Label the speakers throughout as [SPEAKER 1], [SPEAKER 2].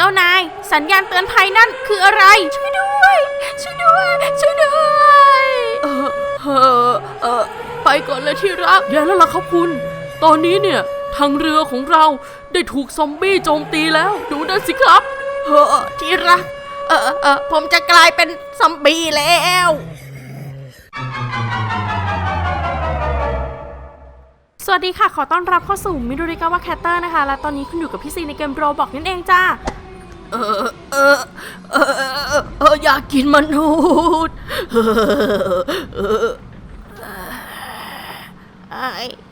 [SPEAKER 1] เจ้านาย สัญญาณเตือนภัยนั่นคืออะไร ช่วยด้วย ช่วยด้วย ช่วยด้วยเออเออเออไปก่อนเลยที่รักแย่แล้วล่ะครับคุณ ตอนนี้เนี่ยทางเรือของเราได้ถูกซอมบี้โจมตีแล้ว ดูนั่นสิครับเออที่รัก เออเออผมจะกลายเป็นซอมบี้แล้วสวัสดีค่ะ ขอต้อนรับเข้าสู่มิดูริกาวาแคตเตอร์นะคะ และตอนนี้คุณอยู่กับพี่ซีในเกมโรบอกนั่นเองจ้า เออเออเออเอออยากกินมนุษย์เออเออ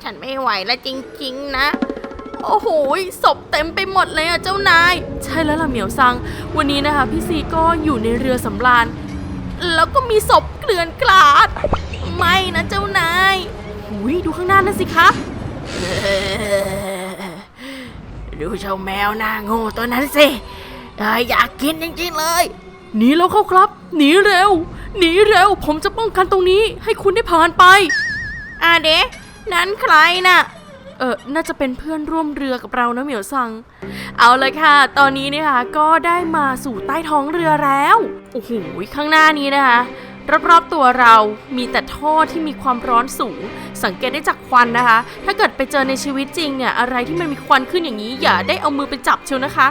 [SPEAKER 1] ฉันไม่ไหวแล้วจริง ๆ นะ โอ้โหศพเต็มไปหมดเลยอะเจ้านาย ใช่แล้วล่ะเหมียวซัง วันนี้นะคะพี่ซีก็อยู่ในเรือสำราญ แล้วก็มีศพเกลื่อนกลาด ไม่นะเจ้านายหุยดูข้างหน้านั่นสิคะดูเจ้าแมวหน้าโง่ตัวนั้นสิ เอ้ยอยากกินจริงๆเลย หนีแล้วเข้าครับ หนีเร็ว หนีเร็ว ผมจะป้องกันตรงนี้ให้คุณได้ผ่านไปอาเดะนั้นใครน่ะ เออน่าจะเป็นเพื่อนร่วมเรือกับเรานะเหมียวซัง เอาเลยค่ะ ตอนนี้เนี่ยค่ะก็ได้มาสู่ใต้ท้องเรือแล้ว โอ้โห ข้างหน้านี้นะคะรอบๆตัวเรามีแต่ท่อที่มีความร้อนสูง สังเกตได้จากควันนะคะ ถ้าเกิดไปเจอในชีวิตจริงเนี่ย อะไรที่มันมีควันขึ้นอย่างนี้ อย่าได้เอามือไปจับเชียวนะคะ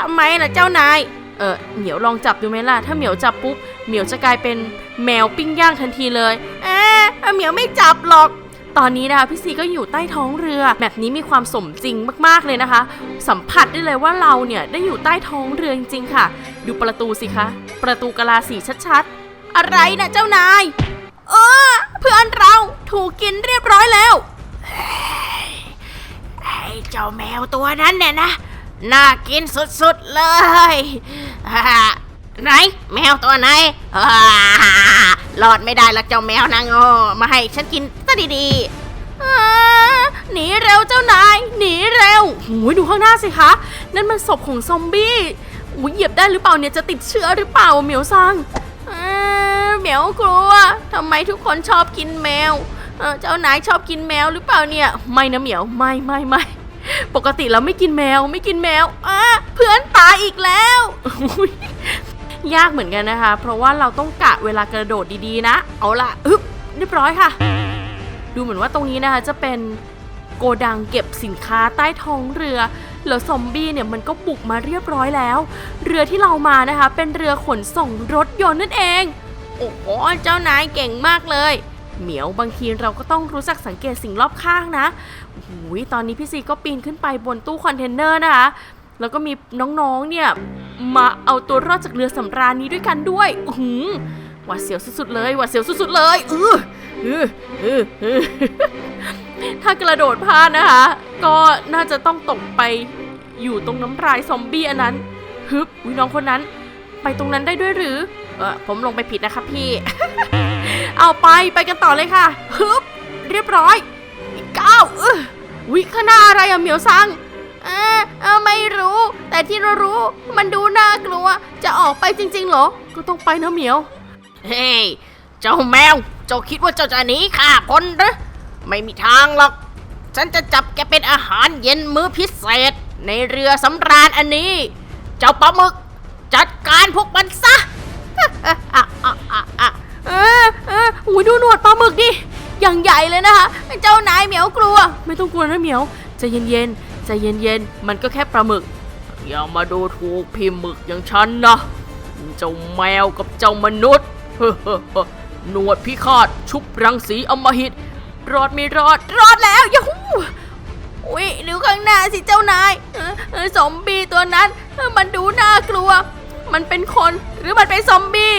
[SPEAKER 1] ทำไมล่ะเจ้านาย เออเหมียวลองจับดูไหมล่ะ ถ้าเหมียวจับปุ๊บ เหมียวจะกลายเป็นแมวปิ้งย่างทันทีเลย เอ๊ะเหมียวไม่จับหรอกตอนนี้นะคะพี่ซีก็อยู่ใต้ท้องเรือแบบนี้มีความสมจริงมากๆเลยนะคะ สัมผัสได้เลยว่าเราเนี่ยได้อยู่ใต้ท้องเรือจริงๆค่ะ ดูประตูสิคะ ประตูกะลาสีชัดๆ อะไรนะเจ้านาย เออเพื่อนเราถูกกินเรียบร้อยแล้วไอ้เจ้าแมวตัวนั้นเนี่ยนะ น่ากินสุดๆเลยอ่าไหนแมวตัวไหนอ่ารอดไม่ได้ละเจ้าแมวนางโง่มาให้ฉันกินซะดีๆหนีเร็วเจ้านาย หนีเร็วหูยดูข้างหน้าสิคะ นั่นมันศพของซอมบี้อุ้ยเหยียบได้หรือเปล่าเนี่ยจะติดเชื้อหรือเปล่าเหมียวซังเหมียวกลัวทำไมทุกคนชอบกินแมวเอ่อเจ้านายชอบกินแมวหรือเปล่าเนี่ย ไม่นะเหมียว ไม่ไม่ไม่ ปกติเราไม่กินแมวไม่กินแมวอะเพื่อนตายอีกแล้วยากเหมือนกันนะคะ เพราะว่าเราต้องกะเวลากระโดดดีๆนะ เอาละอึ๊บเรียบร้อยค่ะ ดูเหมือนว่าตรงนี้นะคะจะเป็นโกดังเก็บสินค้าใต้ท้องเรือแล้วซอมบี้เนี่ยมันก็บุกมาเรียบร้อยแล้ว เรือที่เรามานะคะ เป็นเรือขนส่งรถยนต์นั่นเอง โอ้โหเจ้านายเก่งมากเลย เหมียวบางทีเราก็ต้องรู้จักสังเกตสิ่งรอบข้างนะโอ้โหตอนนี้พี่ซีก็ปีนขึ้นไปบนตู้คอนเทนเนอร์นะคะ แล้วก็มีน้องๆเนี่ยมาเอาตัวรอดจากเรือสำราญนี้ด้วยกันด้วยหือหวาดเสียวสุดๆเลยหวาดเสียวสุดๆเลยเออเออเออเออถ้ากระโดดพลาดนะคะ ก็น่าจะต้องตกไปอยู่ตรงน้ำลายซอมบี้อันนั้นฮึบวิน้องคนนั้น ไปตรงนั้นได้ด้วยหรือ เออผมลงไปผิดนะครับพี่ เอาไปไปกันต่อเลยค่ะฮึบเรียบร้อยกเก้าเออวิข้างหน้าอะไรอะเหมียวซังเออเออไม่รู้ แต่ที่เรารู้มันดูน่ากลัว จะออกไปจริงๆเหรอ ก็ต้องไปนะเหมียว เฮ้ยเจ้าแมว เจ้าคิดว่าเจ้าจะหนีข้าพ้นหรือไม่มีทางหรอก ฉันจะจับแกเป็นอาหารเย็นมื้อพิเศษ ในเรือสำราญอันนี้ เจ้าปลาหมึก จัดการพวกมันซะ เออเออโอ้ยดูหนวดปลาหมึกดิอย่างใหญ่เลยนะคะเจ้านายเหมียวกลัว ไม่ต้องกลัวนะเหมียวใจเย็นๆใจเย็นๆมันก็แค่ปลาหมึก อย่ามาดูถูกพิมพ์หมึกอย่างฉันนะเจ้าแมวกับเจ้ามนุษย์หนวดพิฆาตชุบรังสีอมหิต รอดไม่รอด รอดแล้วยาฮูอุ้ยดูข้างหน้าสิเจ้านายเออเออซอมบี้ตัวนั้นมันดูน่ากลัว มันเป็นคนหรือมันเป็นซอมบี้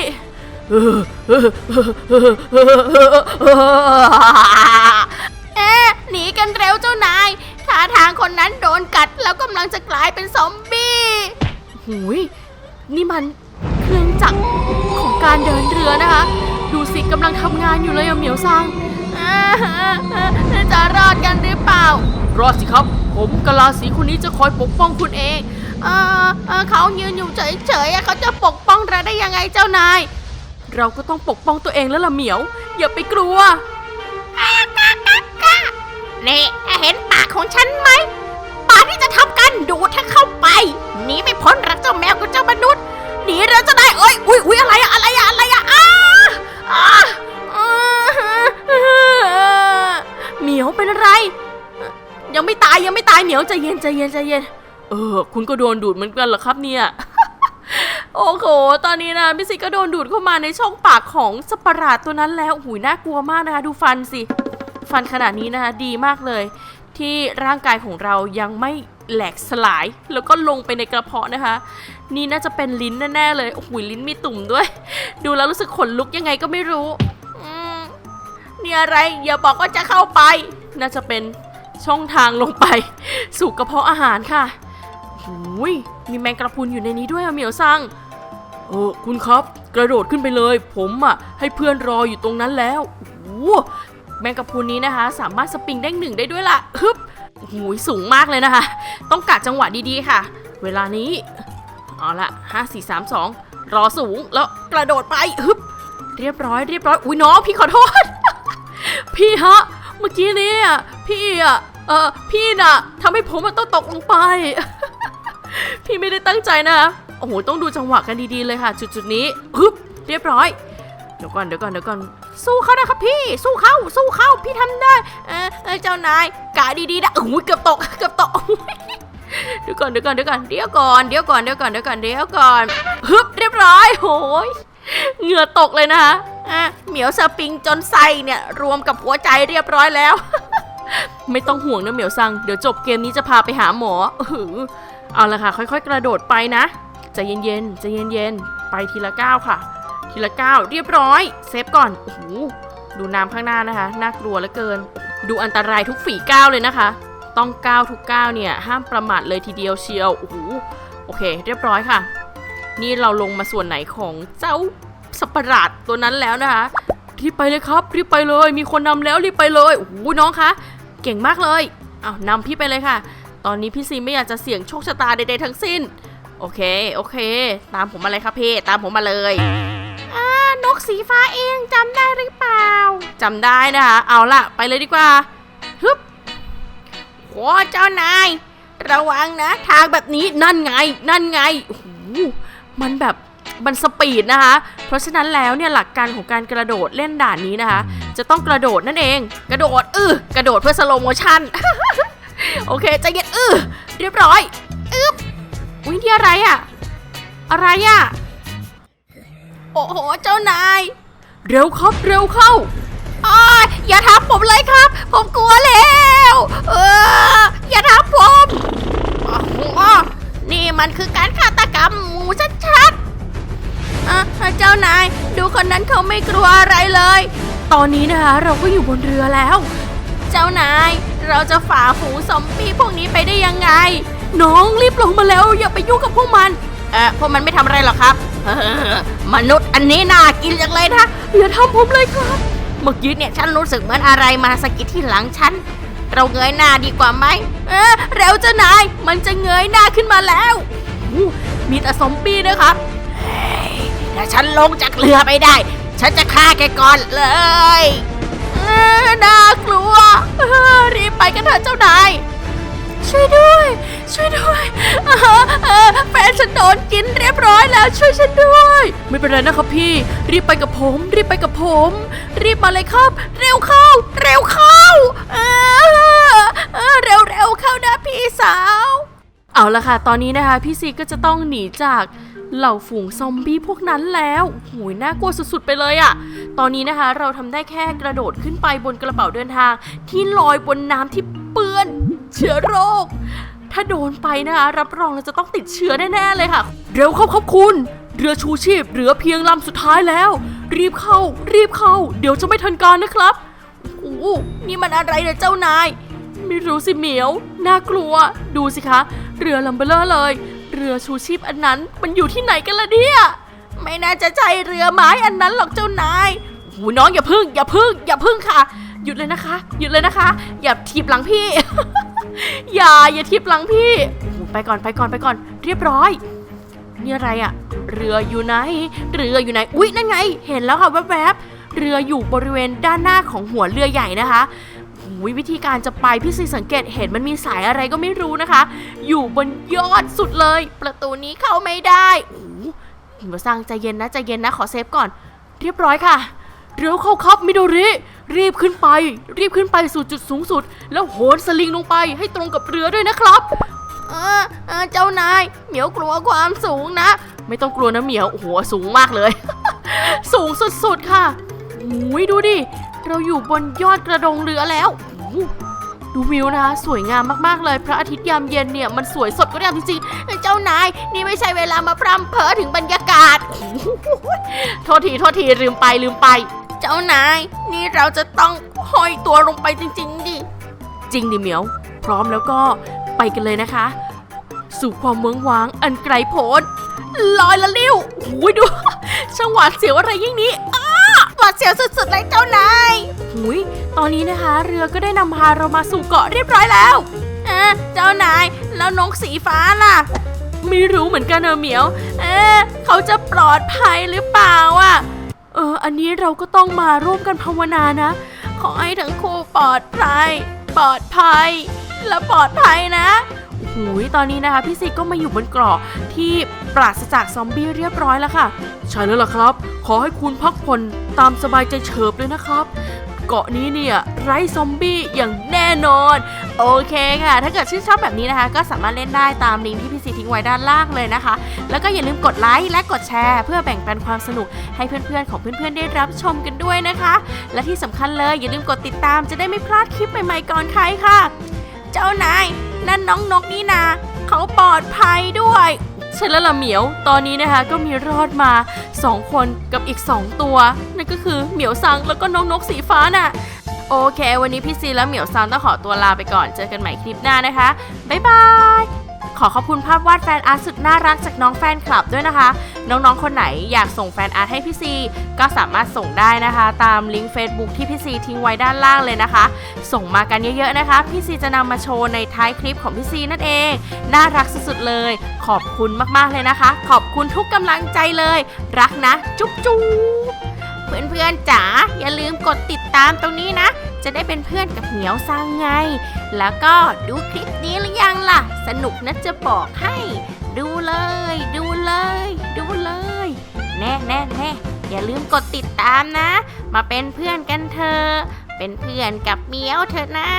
[SPEAKER 1] เอ๊ะหนีกันเร็วเจ้านายท่าทางคนนั้นโดนกัดแล้วกำลังจะกลายเป็นซอมบี้หุยนี่มันเครื่องจักรของการเดินเรือนะคะ ดูสิกำลังทำงานอยู่เลยอะเหมียวซังอ่าจะรอดกันหรือเปล่า รอดสิครับ ผมกะลาสีคนนี้จะคอยปกป้องคุณเองเออเออเขายืนอยู่เฉยๆอะเขาจะปกป้องเราได้ยังไงเจ้านาย เราก็ต้องปกป้องตัวเองแล้วล่ะเหมียว อย่าไปกลัวนี่เห็นปากของฉันไหมปากที่จะทำกันดูดถ้าเข้าไปนหนีไม่พ้นรักเจ้าแมวกับเจ้ามนุษย์หนีเราจะได้เอ้ยอุ้ยอุ้ยอะไรอะอะไรอะอะไรอะอ้าอ้าอ้าเหมียวเป็นอะไร ยังไม่ตายยังไม่ตายเหมียวใจเย็นใจเย็นใจเย็น เออ คุณก็โดนดูดเหมือนกันเหรอครับเนี่ย โอ้โห ตอนนี้นะพี่สิก็โดนดูดเข้ามาในช่องปากของสปาราดตัวนั้นแล้วหูยน่ากลัวมากนะคะดูฟันสิ ฟันขนาดนี้นะคะดีมากเลย ที่ร่างกายของเรายังไม่แหลกสลาย แล้วก็ลงไปในกระเพาะนะคะ นี่น่าจะเป็นลิ้นแน่ๆเลยโอ้โหลิ้นมีตุ่มด้วย ดูแล้วรู้สึกขนลุกยังไงก็ไม่รู้นี่อะไรอย่าบอกว่าจะเข้าไป น่าจะเป็นช่องทางลงไป สู่กระเพาะอาหารค่ะหูยมีแมงกระพุนอยู่ในนี้ด้วยอะเหมียวซัง เออคุณครับกระโดดขึ้นไปเลย ผมอะให้เพื่อนรออยู่ตรงนั้นแล้วโอ้แมงกะพรุนนี้นะคะ สามารถสปริงได้หนึ่งได้ด้วยล่ะฮึบหูยสูงมากเลยนะคะ ต้องกะจังหวะดีๆค่ะ เวลานี้เอาละห้าสี่สามสองรอสูงแล้วกระโดดไปฮึบเรียบร้อยเรียบร้อยอุ้ยน้องพี่ขอโทษ พี่ฮะ เมื่อกี้นี้พี่อะเออพี่น่ะทำให้ผมมันต้องตกลงไป พี่ไม่ได้ตั้งใจนะ โอ้โหต้องดูจังหวะกันดีๆเลยค่ะ จุดๆนี้ฮึบเรียบร้อยเดี๋ยวก่อนเดี๋ยวก่อนเดี๋ยวก่อนสู้เขานะครับพี่ สู้เขาสู้เขาพี่ทำได้เออเอเจ้านายกะดีๆนะโอ้ยเกือบตกเกือบตกเดี๋ยวก่อนเดี๋ยวก่อนเดี๋ยวก่อนเดี๋ยวก่อนเดี๋ยวก่อนเดี๋ยวก่อนเดี๋ยวก่อนเดี๋ยวก่อนฮึบเรียบร้อยโหยเหงื่อตกเลยนะคะอะเหมียวสปริงจนไส้เนี่ย รวมกับหัวใจเรียบร้อยแล้ว ไม่ต้องห่วงนะเหมียวซัง เดี๋ยวจบเกมนี้จะพาไปหาหมออื้ออเอาละค่ะ ค่อยๆ กระโดดไปนะ ใจเย็นๆใจเย็นๆไปทีละก้าวค่ะ ทีละก้าวเรียบร้อย เซฟก่อนโอ้โหดูน้ำข้างหน้านะคะ น่ากลัวเหลือเกิน ดูอันตรายทุกฝีก้าวเลยนะคะ ต้องก้าวทุกก้าวเนี่ย ห้ามประมาทเลยทีเดียวเชียวโอ้โหโอเค เรียบร้อยค่ะ นี่เราลงมาส่วนไหนของเจ้าสัปหลาดตัวนั้นแล้วนะคะรีบไปเลยครับรีบไปเลย มีคนนำแล้วรีบไปเลยโอ้โหน้องคะเก่งมากเลยเอานำพี่ไปเลยค่ะ ตอนนี้พี่ซีไม่อยากจะเสี่ยงโชคชะตาใดๆทั้งสิ้น โอเค โอเค ตามผมมาเลยครับพี่ ตามผมมาเลยอ่านกสีฟ้าเองจำได้หรือเปล่าจำได้นะคะเอาล่ะไปเลยดีกว่าฮึบโอ้เจ้านาย ระวังนะ ทางแบบนี้นั่นไง นั่นไงโอ้โหมันแบบมันสปีดนะคะ เพราะฉะนั้นแล้วเนี่ยหลักการของการกระโดดเล่นด่านนี้นะคะ จะต้องกระโดดนั่นเอง กระโดดอือกระโดดเพื่อสโลโมชั่น โอเคใจเย็นอือเรียบร้อย อุ้ยที่อะไรอะอะไรอะโอ้โห เจ้านาย เร็วครับ เร็วเข้าอ้ายอย่าทับผมเลยครับ ผมกลัวแล้วเอออย่าทับผมโอ้โหนี่มันคือการฆาตกรรมหมูชัดๆอะเจ้านาย ดูคนนั้นเขาไม่กลัวอะไรเลย ตอนนี้นะคะ เราก็อยู่บนเรือแล้ว เจ้านาย เราจะฝ่าฝูงซอมบี้พวกนี้ไปได้ยังไง น้องรีบลงมาแล้วอย่าไปยุ่งกับพวกมัน เออพวกมันไม่ทำอะไรหรอกครับเออมนุษย์อันนี้น่ากินจังเลยนะอย่าทำผมเลยครับ เมื่อกี้เนี่ยฉันรู้สึกเหมือนอะไรมาสะกิดที่หลังฉัน เราเงยหน้าดีกว่าไหมเออเร็วเจ้านาย มันจะเงยหน้าขึ้นมาแล้วอู้มีแต่ซอมบี้นะครับเฮ้ยถ้าฉันลงจากเรือไปได้ ฉันจะฆ่าแกก่อนเลยเออน่ากลัวเออรีบไปกันเถอะเจ้านาย ช่วยด้วย ช่วยด้วยเออแฟนฉันโดนกินเรียบร้อยแล้วช่วยฉันด้วย ไม่เป็นไรนะครับพี่ รีบไปกับผม รีบไปกับผม รีบมาเลยครับ เร็วเข้า เร็วเข้าเออเร็วเร็วเข้านะพี่สาว เอาละค่ะ ตอนนี้นะคะ พี่ซีก็จะต้องหนีจากเหล่าฝูงซอมบี้พวกนั้นแล้วหูยน่ากลัวสุดๆไปเลยอะ่ะ ตอนนี้นะคะเราทำได้แค่กระโดดขึ้นไปบนกระเป๋าเดินทาง ที่ลอยบนน้ำที่เปื้อน เชื้อโรค ถ้าโดนไปนะคะรับรองเราจะต้องติดเชื้อแน่ๆเลยค่ะ เร็วเข้าครับคุณ เรือชูชีพเหลือเพียงลำสุดท้ายแล้ว รีบเข้า รีบเข้า เดี๋ยวจะไม่ทันการนะครับโอ้นี่มันอะไรเนี่ยเจ้านาย ไม่รู้สิเหมียว น่ากลัว ดูสิคะ เรือลำเบลเลอเลย เรือชูชีพอันนั้นมันอยู่ที่ไหนกันล่ะเนี่ย ไม่น่าจะใช่เรือไม้อันนั้นหรอกเจ้านายโอ้โหน้องอย่าพึ่ง อย่าพึ่ง อย่าพึ่งค่ะ หยุดเลยนะคะ หยุดเลยนะคะ อย่าทีบหลังพี่ อย่าอย่าทีบหลังพี่ไปก่อนไปก่อนไปก่อน เรียบร้อย นี่อะไรอะเรืออยู่ไหน เรืออยู่ไหนอุ๊ยนั่นไง เห็นแล้วค่ะแวบๆเรืออยู่บริเวณด้านหน้าของหัวเรือใหญ่นะคะ
[SPEAKER 2] วิธีการจะไปพี่ซีสังเกตเห็นมันมีสายอะไรก็ไม่รู้นะคะ อยู่บนยอดสุดเลย ประตูนี้เข้าไม่ได้โอ้โหหิมะซังใจเย็นนะใจเย็นนะขอเซฟก่อน เรียบร้อยค่ะ เร็วเข้าครับมิโดริ รีบขึ้นไป รีบขึ้นไปสู่จุดสูงสุด แล้วโหนสลิงลงไปให้ตรงกับเรือด้วยนะครับเออเออเจ้านายเหมียวกลัวความสูงนะ ไม่ต้องกลัวนะเหมียวโอ้โหสูงมากเลย สูงสุดๆค่ะหูยดูดิ เราอยู่บนยอดกระดงเรือแล้วโอ้โหดูวิวนะคะสวยงามมากๆเลย พระอาทิตย์ยามเย็นเนี่ยมันสวยสดก็งามจริงๆ เจ้านายนี่ไม่ใช่เวลามาพร่ำเพ้อถึงบรรยากาศโอ้โหโทษทีโทษทีลืมไปลืมไปเจ้านาย นี่เราจะต้องห้อยตัวลงไปจริง ๆ ดิ จริงดิเหมียว พร้อมแล้วก็ไปกันเลยนะคะ สู่ความเมืองว้างอันไกลโพ้นลอยละลิ้วโอ้ยดู ช่างหวาดเสียวอะไรยิ่งนี้อ้าหวาดเสียวสุดๆเลยเจ้านายหุยตอนนี้นะคะ เรือก็ได้นำพาเรามาสู่เกาะเรียบร้อยแล้วเอ๊ะเจ้านายแล้วนกสีฟ้าล่ะไม่รู้เหมือนกันเออเหมียว เอ๊ะเขาจะปลอดภัยหรือเปล่าอะ เออ อันนี้เราก็ต้องมาร่วมกันภาวนานะ ขอให้ทั้งคู่ปลอดภัย ปลอดภัย และปลอดภัยนะหูยตอนนี้นะคะพี่ซีก็มาอยู่บนเกราะที่ปราศจากซอมบี้เรียบร้อยแล้วค่ะ ใช่แล้วล่ะครับ ขอให้คุณพักผ่อนตามสบายใจเฉิบเลยนะครับ เกาะนี้เนี่ยไร้ซอมบี้อย่างแน่นอน โอเคค่ะ ถ้าเกิดชื่นชอบแบบนี้นะคะ ก็สามารถเล่นได้ตามลิงก์ที่พี่ซีทิ้งไว้ด้านล่างเลยนะคะ แล้วก็อย่าลืมกดไลค์และกดแชร์ เพื่อแบ่งปันความสนุกให้เพื่อนๆของเพื่อนๆได้รับชมกันด้วยนะคะ และที่สำคัญเลยอย่าลืมกดติดตามจะได้ไม่พลาดคลิปใหม่ๆก่อนใครค่ะ เจ้านายนั่นน้องนกนี่นาเขาปลอดภัยด้วย ใช่แล้วล่ะเหมียว ตอนนี้นะคะก็มีรอดมา 2 คนกับอีก 2 ตัว นั่นก็คือเหมียวซังแล้วก็น้องนกสีฟ้าน่ะ โอเค วันนี้พี่ซีและเหมียวซังต้องขอตัวลาไปก่อน เจอกันใหม่คลิปหน้านะคะ บ๊ายบาย ขอขอบคุณภาพวาดแฟนอาร์ตสุดน่ารักจากน้องแฟนคลับด้วยนะคะ น้องๆ คนไหนอยากส่งแฟนอาร์ตให้พี่ซีก็สามารถส่งได้นะคะ ตามลิงก์ Facebook ที่พี่ซีทิ้งไว้ด้านล่างเลยนะคะ ส่งมากันเยอะๆนะคะ พี่ซีจะนำมาโชว์ในท้ายคลิปของพี่ซีนั่นเอง น่ารักสุดๆเลย ขอบคุณมากๆเลยนะคะ ขอบคุณทุกกำลังใจเลย รักนะ จุ๊บจุ๊บ เพื่อนๆจ๋าอย่าลืมกดติดตามตรงนี้นะ จะได้เป็นเพื่อนกับเหมียวซังไง แล้วก็ดูคลิปนี้หรือยังล่ะ สนุกนะจะบอกให้ ดูเลย ดูเลย ดูเลย แน่แน่แน่อย่าลืมกดติดตามนะ มาเป็นเพื่อนกันเถอะเป็นเพื่อนกับเหมียวเถอะนะ